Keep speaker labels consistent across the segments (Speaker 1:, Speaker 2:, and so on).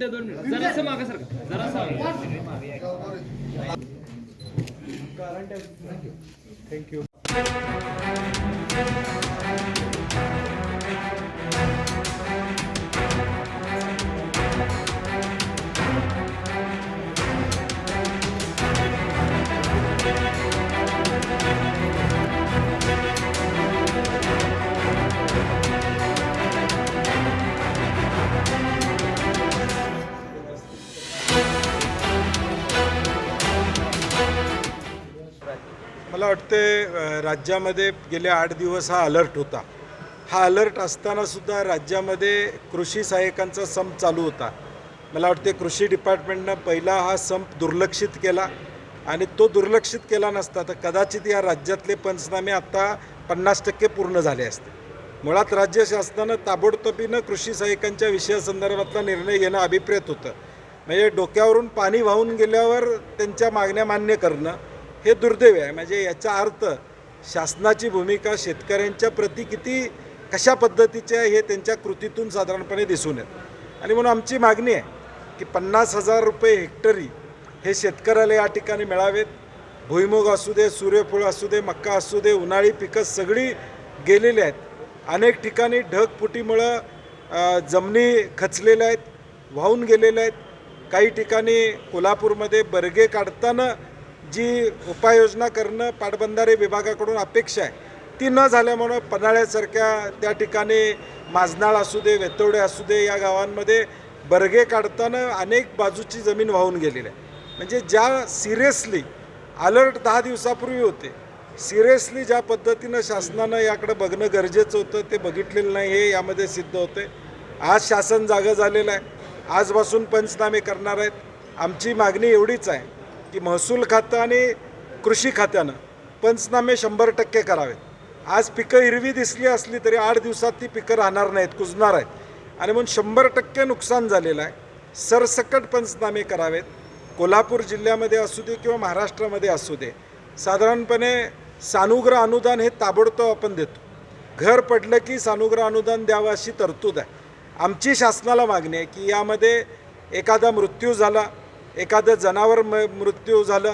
Speaker 1: मिनिटं दोन मिनिटं. जरासं मागं सरका जरासं
Speaker 2: थँक्यू वाटते राज्यामध्ये गेले आठ दिवस हा अलर्ट होता. हा अलर्ट असतानासुद्धा राज्यामध्ये कृषी सहाय्यकांचा संप चालू होता. मला वाटते कृषी डिपार्टमेंटनं पहिला हा संप दुर्लक्षित केला आणि तो दुर्लक्षित केला नसता तर कदाचित या राज्यातले पंचनामे आत्ता पन्नास टक्के पूर्ण झाले असते. मुळात राज्य शासनानं ताबडतोबीनं कृषी सहाय्यकांच्या विषयासंदर्भातला निर्णय घेणं अभिप्रेत होतं. म्हणजे डोक्यावरून पाणी वाहून गेल्यावर त्यांच्या मागण्या मान्य करणं हे दुर्दैव आहे. म्हणजे याचा अर्थ शासनाची भूमिका शेतकऱ्यांच्या प्रती किती कशा पद्धतीची आहे हे त्यांच्या कृतीतून साधारणपणे दिसून येतं. आणि म्हणून आमची मागणी आहे की पन्नास हजार रुपये हेक्टरी हे शेतकऱ्याला या ठिकाणी मिळावेत. भुईमुग असू दे सूर्यफूल असू दे मक्का असू दे उन्हाळी पिकं सगळी गेलेली आहेत. अनेक ठिकाणी ढगफुटीमुळं जमिनी खचलेल्या आहेत वाहून गेलेल्या आहेत. काही ठिकाणी कोल्हापूरमध्ये बर्गे काढताना जी उपाययोजना करणं पाटबंधारे विभागाकडून अपेक्षा आहे ती न झाल्यामुळं पन्हाळ्यासारख्या त्या ठिकाणी माजनाळ असू दे वेतोडे असू दे या गावांमध्ये बर्गे काढताना अनेक बाजूची जमीन वाहून गेलेली आहे. म्हणजे ज्या सिरियसली अलर्ट दहा दिवसापूर्वी होते सिरियसली ज्या पद्धतीनं शासनानं याकडे बघणं गरजेचं होतं ते बघितलेलं नाही हे यामध्ये सिद्ध होते. आज शासन जागं झालेलं आहे आजपासून पंचनामे करणार आहेत. आमची मागणी एवढीच आहे की महसूल खातं आणि कृषी खात्यानं पंचनामे शंभर टक्के करावेत. आज पिकं हिरवी दिसली असली तरी आठ दिवसात ती पिकं राहणार नाहीत कुजणार आहेत. आणि म्हणून शंभर टक्के नुकसान झालेलं आहे. सरसकट पंचनामे करावेत. कोल्हापूर जिल्ह्यामध्ये असू दे किंवा महाराष्ट्रामध्ये असू दे साधारणपणे सानुग्रह अनुदान हे ताबडतोब आपण देतो. घर पडलं की सानुग्रह अनुदान द्यावं अशी तरतूद आहे. आमची शासनाला मागणी आहे की यामध्ये एखादा मृत्यू झाला एखादं जनावर म मृत्यू झालं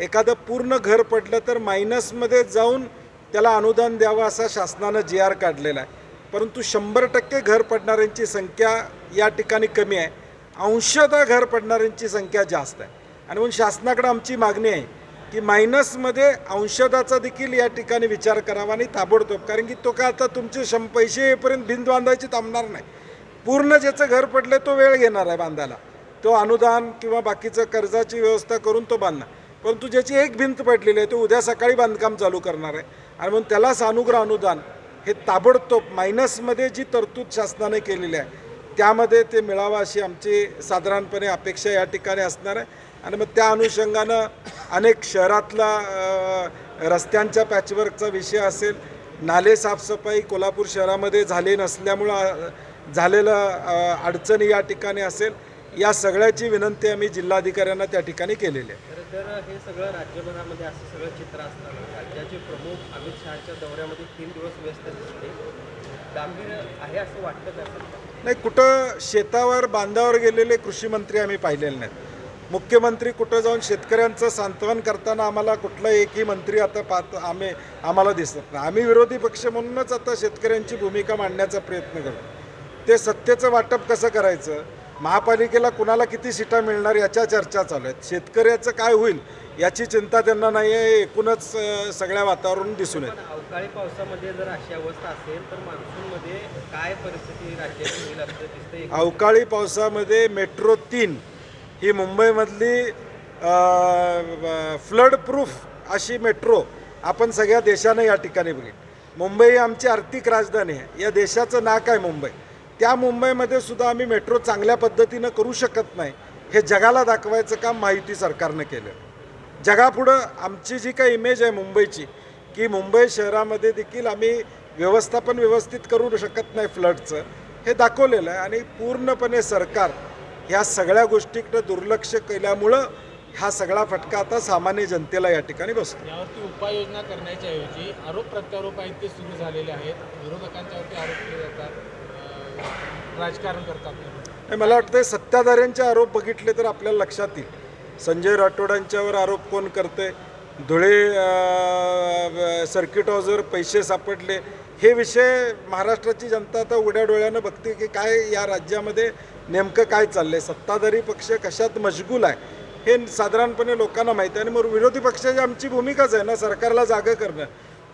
Speaker 2: एखादं पूर्ण घर पडलं तर मायनसमध्ये जाऊन त्याला अनुदान द्यावं असा शासनानं जी आर काढलेला आहे. परंतु शंभर टक्के घर पडणाऱ्यांची संख्या या ठिकाणी कमी आहे. अंशतः घर पडणाऱ्यांची संख्या जास्त आहे. आणि म्हणून शासनाकडे आमची मागणी आहे की मायनसमध्ये औषधाचा देखील या ठिकाणी विचार करावा आणि ताबडतोब कारण की तो काय आता तुमचे शं पैसे येईपर्यंत भिंत बांधायची थांबणार नाही. पूर्ण ज्याचं घर पडलं तो वेळ घेणार आहे बांधायला. तो अनुदान किंवा बाकीचं कर्जाची व्यवस्था करून तो बांधणार. परंतु ज्याची एक भिंत पडलेली आहे तो उद्या सकाळी बांधकाम चालू करणार आहे. आणि म्हणून त्याला सानुग्रह अनुदान हे ताबडतोब मायनसमध्ये जी तरतूद शासनाने केलेली आहे त्यामध्ये ते मिळावं अशी आमची साधारणपणे अपेक्षा या ठिकाणी असणार आहे. आणि मग त्या अनुषंगानं अनेक शहरातला रस्त्यांच्या पॅचवर्कचा विषय असेल नाले साफसफाई कोल्हापूर शहरामध्ये झाले नसल्यामुळं झालेलं अडचणी या ठिकाणी असेल या सगळ्याची विनंती आम्ही जिल्हाधिकाऱ्यांना त्या ठिकाणी केलेली आहे.
Speaker 3: तर तर हे सगळं राज्यभरामध्ये असं सगळं चित्र असताना राज्याचे प्रमुख अमित शहाच्या दौऱ्यामध्ये तीन दिवस व्यस्त दिसले. गांभीर्य आहे असं वाटतं का सर?
Speaker 2: नाही कुठं शेतावर बांधावर गेलेले कृषी मंत्री आम्ही पाहिलेले नाहीत. मुख्यमंत्री कुठं जाऊन शेतकऱ्यांचं सांत्वन करताना आम्हाला कुठला एकही मंत्री आता पाहत आम्ही आम्हाला दिसत नाही. आम्ही विरोधी पक्ष म्हणूनच आता शेतकऱ्यांची भूमिका मांडण्याचा प्रयत्न करतो. ते सत्तेचं वाटप कसं करायचं? महापालिकेला कुणाला किती सीटा मिळणार याच्या चर्चा चालू आहेत. शेतकऱ्याचं काय होईल याची चिंता त्यांना नाही आहे एकूणच सगळ्या वातावरण दिसून येतं.
Speaker 3: अवकाळी पावसामध्ये जर अशी अवस्था असेल तर मान्सूनमध्ये काय परिस्थिती राज्याची होईल असं दिसतंय?
Speaker 2: अवकाळी पावसामध्ये मेट्रो तीन ही मुंबईमधली फ्लड प्रूफ अशी मेट्रो आपण सगळ्या देशानं या ठिकाणी बघितली. मुंबई ही आमची आर्थिक राजधानी आहे. या देशाचं नाक आहे मुंबई. त्या मुंबईमध्ये सुद्धा आम्ही मेट्रो चांगल्या पद्धतीनं करू शकत नाही. हे जगाला दाखवायचं काम माहिती सरकारनं केलं. जगापुढं आमची जी काही इमेज आहे मुंबईची की मुंबई शहरामध्ये देखील आम्ही व्यवस्थापन व्यवस्थित करू शकत नाही फ्लडचं हे दाखवलेलं आहे. आणि पूर्णपणे सरकार ह्या सगळ्या गोष्टीकडं दुर्लक्ष केल्यामुळं हा सगळा फटका आता सामान्य जनतेला या ठिकाणी बसतो.
Speaker 4: यावरती उपाययोजना करण्याच्या ऐवजी आरोप प्रत्यारोप आहेत ते सुरू झालेले आहेत. विरोधकांच्यावरती आरोप राजकारण करतात.
Speaker 2: मला वाटतं सत्ताधाऱ्यांचे आरोप बघितले तर आपल्याला लक्षात येईल. संजय राठोडांच्यावर आरोप कोण करते धुळे सर्किट हाऊसवर पैसे सापडले. हे विषय महाराष्ट्राची जनता आता उघड्या डोळ्यानं बघते की काय या राज्यामध्ये नेमकं काय चाललं आहे सत्ताधारी पक्ष कशात मशगूल आहे? हे साधारणपणे लोकांना माहिती आहे. आणि मग विरोधी पक्षाची आमची भूमिकाच आहे ना सरकारला जागं करणं.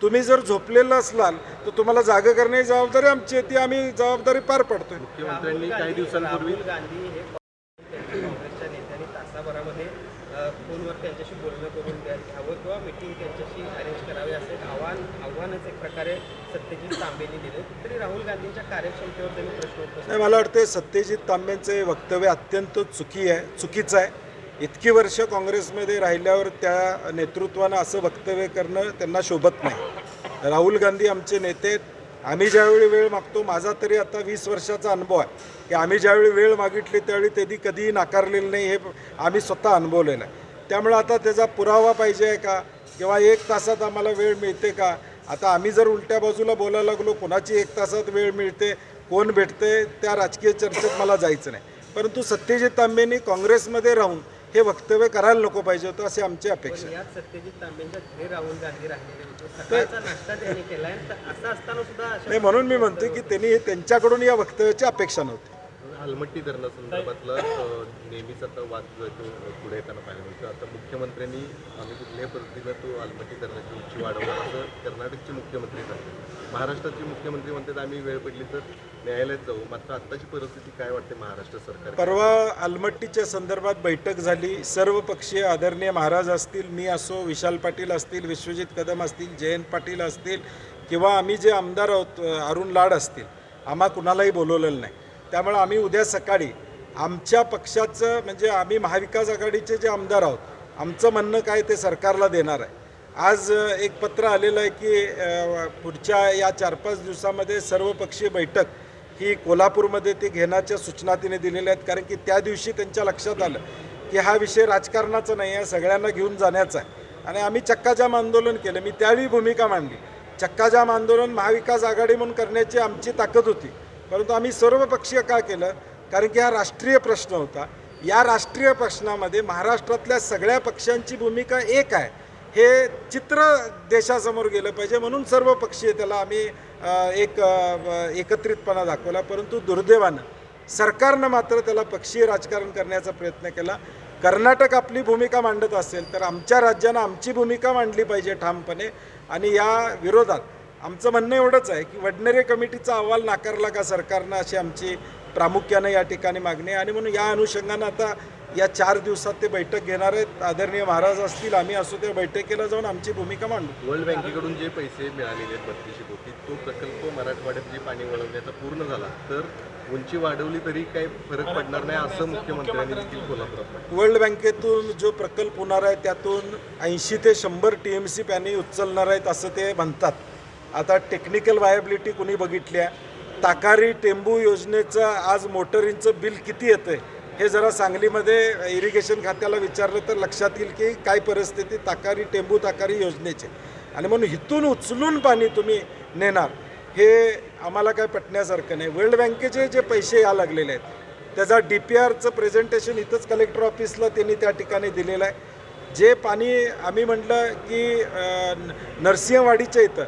Speaker 2: तुम्ही जर झोपलेलं असलाल तर तुम्हाला जागं करण्याची जबाबदारी आमची आहे. ती आम्ही जबाबदारी पार पडतोय.
Speaker 5: मुख्यमंत्र्यांनी काही दिवसांपूर्वी
Speaker 3: राहुल गांधी हे त्यांच्या काँग्रेसच्या नेत्यांनी तासाभरामध्ये अ, फोनवर त्यांच्याशी बोलणं करून द्या घ्यावं किंवा मिटिंग त्यांच्याशी अरेंज करावी असं एक आव्हान आव्हानच एक प्रकारे सत्यजित तांबेनी दिलं. तरी राहुल गांधींच्या कार्यक्षमतेवर त्यांनी प्रश्न उपस्थित
Speaker 2: नाही मला वाटतं सत्यजित तांबेंचं वक्तव्य अत्यंत चुकी आहे चुकीचं आहे. इतकी वर्ष काँग्रेसमध्ये राहिल्यावर त्या नेतृत्वानं असं वक्तव्य करणं त्यांना शोभत नाही. राहुल गांधी आमचे नेते आम्ही ज्यावेळी वेळ मागतो माझा तरी आता वीस वर्षाचा अनुभव आहे की आम्ही ज्यावेळी वेळ मागितली त्यावेळी त्यांनी कधीही नाकारलेलं नाही हे आम्ही स्वतः अनुभवलेलं आहे. त्यामुळे आता त्याचा पुरावा पाहिजे आहे का? किंवा एक तासात आम्हाला वेळ मिळते का? आता आम्ही जर उलट्या बाजूला बोलायला लागलो कोणाची एक तासात वेळ मिळते कोण भेटते त्या राजकीय चर्चेत मला जायचं नाही. परंतु सत्यजित तांबेंनी काँग्रेसमध्ये राहून हे वक्तव्य करायला नको पाहिजे होतं अशी आमची अपेक्षा नाही. म्हणून मी म्हणतो की त्यांनी हे त्यांच्याकडून या वक्तव्याची अपेक्षा नव्हती.
Speaker 5: अलमट्टी धरणासंदर्भातला नेहमीच आता वाद जो आहे तो पुढे येताना पाहायला मिळतो. आता मुख्यमंत्र्यांनी आम्ही कुठल्याही पद्धतीनं तो अलमट्टी धरणाची उंची वाढवणार असं कर्नाटकचे मुख्यमंत्री सांगतात महाराष्ट्राचे मुख्यमंत्री म्हणतात आम्ही वेळ पडली तर न्यायालयात जाऊ. मात्र आत्ताची परिस्थिती काय वाटते महाराष्ट्र सरकार
Speaker 2: परवा आलमट्टीच्या संदर्भात बैठक झाली. सर्व पक्षीय आदरणीय महाराज असतील मी असो विशाल पाटील असतील विश्वजित कदम असतील जयंत पाटील असतील किंवा आम्ही जे आमदार आहोत अरुण लाड असतील आम्हा कुणालाही बोलवलेलं नाही. त्यामुळे आम्ही उद्या सकाळी आमच्या पक्षाचं म्हणजे आम्ही महाविकास आघाडीचे जे आमदार आहोत आमचं म्हणणं काय ते सरकारला देणार आहे. आज एक पत्र आलेलं आहे की पुढच्या या चार पाच दिवसामध्ये सर्वपक्षीय बैठक ही कोल्हापूरमध्ये ते घेण्याच्या सूचना तिने दिलेल्या आहेत. कारण की त्या दिवशी त्यांच्या लक्षात आलं की हा विषय राजकारणाचा नाही आहे सगळ्यांना घेऊन जाण्याचा आहे. आणि आम्ही चक्काजाम आंदोलन केलं. मी त्यावेळी भूमिका मांडली. चक्काजाम आंदोलन महाविकास आघाडी म्हणून करण्याची आमची ताकद होती. परंतु आम्ही सर्वपक्षीय का केलं? कारण की हा राष्ट्रीय प्रश्न होता. या राष्ट्रीय प्रश्नामध्ये महाराष्ट्रातल्या सगळ्या पक्षांची भूमिका एक आहे. हे चित्र देशासमोर गेलं पाहिजे म्हणून सर्व पक्षीय त्याला आम्ही एक एकत्रितपणा दाखवला. परंतु दुर्दैवानं सरकारनं मात्र त्याला पक्षीय राजकारण करण्याचा प्रयत्न केला. कर्नाटक आपली भूमिका मांडत असेल तर आमच्या राज्यानं आमची भूमिका मांडली पाहिजे ठामपणे. आणि या विरोधात आमचं म्हणणं एवढंच आहे की वडनेरे कमिटीचा अहवाल नाकारला का सरकारनं अशी आमची प्रामुख्यानं या ठिकाणी मागणी आहे. आणि म्हणून या अनुषंगानं आता या चार दिवसात ते बैठक घेणार आहेत. आदरणीय महाराज असतील आम्ही असू त्या बैठकीला जाऊन आमची भूमिका मांडू.
Speaker 5: वर्ल्ड बँकेकडून जे पैसे मिळालेले आहेत बत्तीसशे कोटी तो प्रकल्प मराठवाड्यात जे पाणी वळवण्याचा पूर्ण झाला तर उंची वाढवली तरी काही फरक पडणार नाही असं मुख्यमंत्र्यांनी देखील कोल्हापुरात.
Speaker 2: वर्ल्ड बँकेतून जो प्रकल्प होणार आहे त्यातून ऐंशी ते शंभर टी एम सी पॅनी उचलणार आहेत असं ते म्हणतात. आता टेक्निकल वायबिलिटी कुणी बघितली आहे ताकारी टेंबू योजनेचं आज मोटरींचं बिल किती येतं आहे हे जरा सांगलीमध्ये इरिगेशन खात्याला विचारलं तर लक्षात येईल की काय परिस्थिती ताकारी टेंबू ताकारी योजनेची. आणि म्हणून इथून उचलून पाणी तुम्ही नेणार हे आम्हाला काय पटण्यासारखं नाही. वर्ल्ड बँकेचे जे पैसे या लागलेले आहेत त्याचा डी पी आरचं प्रेझेंटेशन इथंच कलेक्टर ऑफिसला त्यांनी त्या ठिकाणी दिलेलं आहे. जे पाणी आम्ही म्हटलं की न- नरसिंहवाडीच्या इथं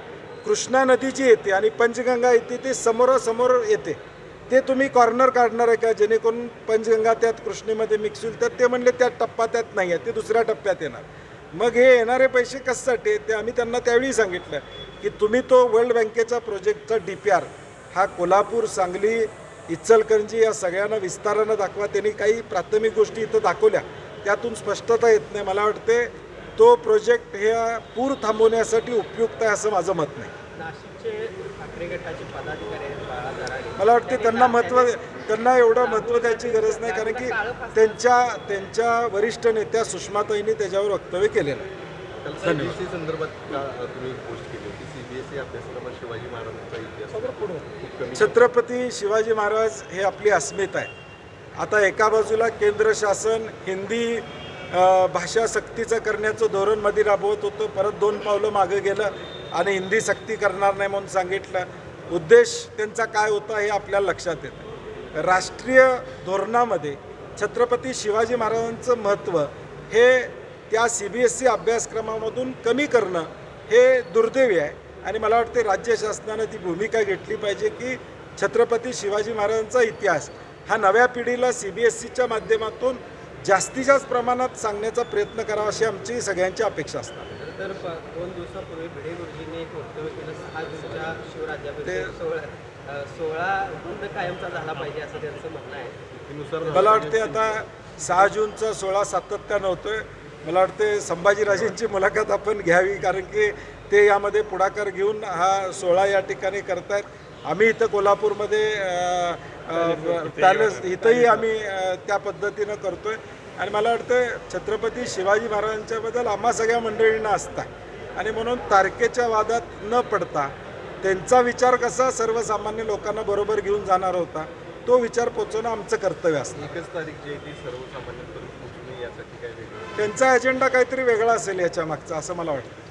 Speaker 2: कृष्णा नदीची येते आणि पंचगंगा येते ते समोरासमोर येते. ते तुम्ही कॉर्नर काढणार आहे का? जेणेकरून पंचगंगा त्यात कृष्णेमध्ये मिक्स होईल. तर ते म्हणले त्या टप्पा त्यात नाही आहे ते दुसऱ्या टप्प्यात येणार. मग हे येणारे पैसे कशासाठी आहेत? ते आम्ही त्यांना त्यावेळी सांगितलं की तुम्ही तो वर्ल्ड बँकेचा प्रोजेक्टचा डी पी आर हा कोल्हापूर सांगली इचलकरंजी या सगळ्यांना विस्तारानं दाखवा. त्यांनी काही प्राथमिक गोष्टी इथं दाखवल्या. त्यातून स्पष्टता येत नाही मला वाटते तो प्रोजेक्ट हे पूर थांबवण्यासाठी उपयुक्त आहे असं माझं मत नाही. मला वाटते त्यांना महत्त्व त्यांना एवढं महत्त्व द्यायची गरज नाही कारण की त्यांच्या त्यांच्या वरिष्ठ नेत्या सुषमाताईंनी त्याच्यावर वक्तव्य केलेलं आहे.
Speaker 5: काल सीबीएसई संदर्भात का अ, तुम्ही पोस्ट केली होती? सीबीएसई अभ्यासक्रमात शिवाजी महाराजांचा इतिहास खूप कमी
Speaker 2: छत्रपती शिवाजी महाराज हे आपली अस्मिता आहे. आता एका बाजूला केंद्र शासन हिंदी भाषा सक्तीचं करण्याचं धोरणमध्ये राबवत होतं. परत दोन पावलं मागं गेलं आणि हिंदी सक्ती करणार नाही म्हणून सांगितलं. उद्देश त्यांचा काय होता हे आपल्याला लक्षात येतं. राष्ट्रीय धोरणामध्ये छत्रपती शिवाजी महाराजांचं महत्त्व हे त्या सी बी एस सी अभ्यासक्रमामधून कमी करणं हे दुर्दैवी आहे. आणि मला वाटते राज्य शासनानं ती भूमिका घेतली पाहिजे की छत्रपती शिवाजी महाराजांचा इतिहास हा नव्या पिढीला सी बी एस सीच्या माध्यमातून जास्तीत जास्त प्रमाणात सांगण्याचा प्रयत्न करावा अशी आमची सगळ्यांची अपेक्षा असतात
Speaker 3: तर दोन दिवसापूर्वी भिडे गुरुजींनी एक वक्तव्य केलं सहा अ, सोहळा बंद कायमचा झाला पाहिजे असं त्यांचं म्हणणं आहे.
Speaker 2: मला वाटते आता सहा जूनचा सोळा सातत्यानं होतोय. मला वाटते संभाजीराजेंची मुलाखत आपण घ्यावी कारण की ते यामध्ये पुढाकार घेऊन हा सोहळा या ठिकाणी करतायत. आम्ही इथं कोल्हापूरमध्ये पॅलेस इथंही आम्ही त्या पद्धतीनं करतोय. आणि मला वाटतं छत्रपती शिवाजी महाराजांच्याबद्दल आम्हा सगळ्या मंडळींना असतात आणि म्हणून तारखेच्या वादात न पडता त्यांचा विचार कसा सर्वसामान्य लोकांना बरोबर घेऊन जाणार होता तो विचार पोचवणं आमचं कर्तव्य असतं.
Speaker 5: एकच तारीख जी आहे ती सर्वसामान्यांपर्यंत पोहोचणे यासाठी काय वेगळं
Speaker 2: त्यांचा अजेंडा काहीतरी वेगळा असेल याच्या मागचा असं मला वाटतं.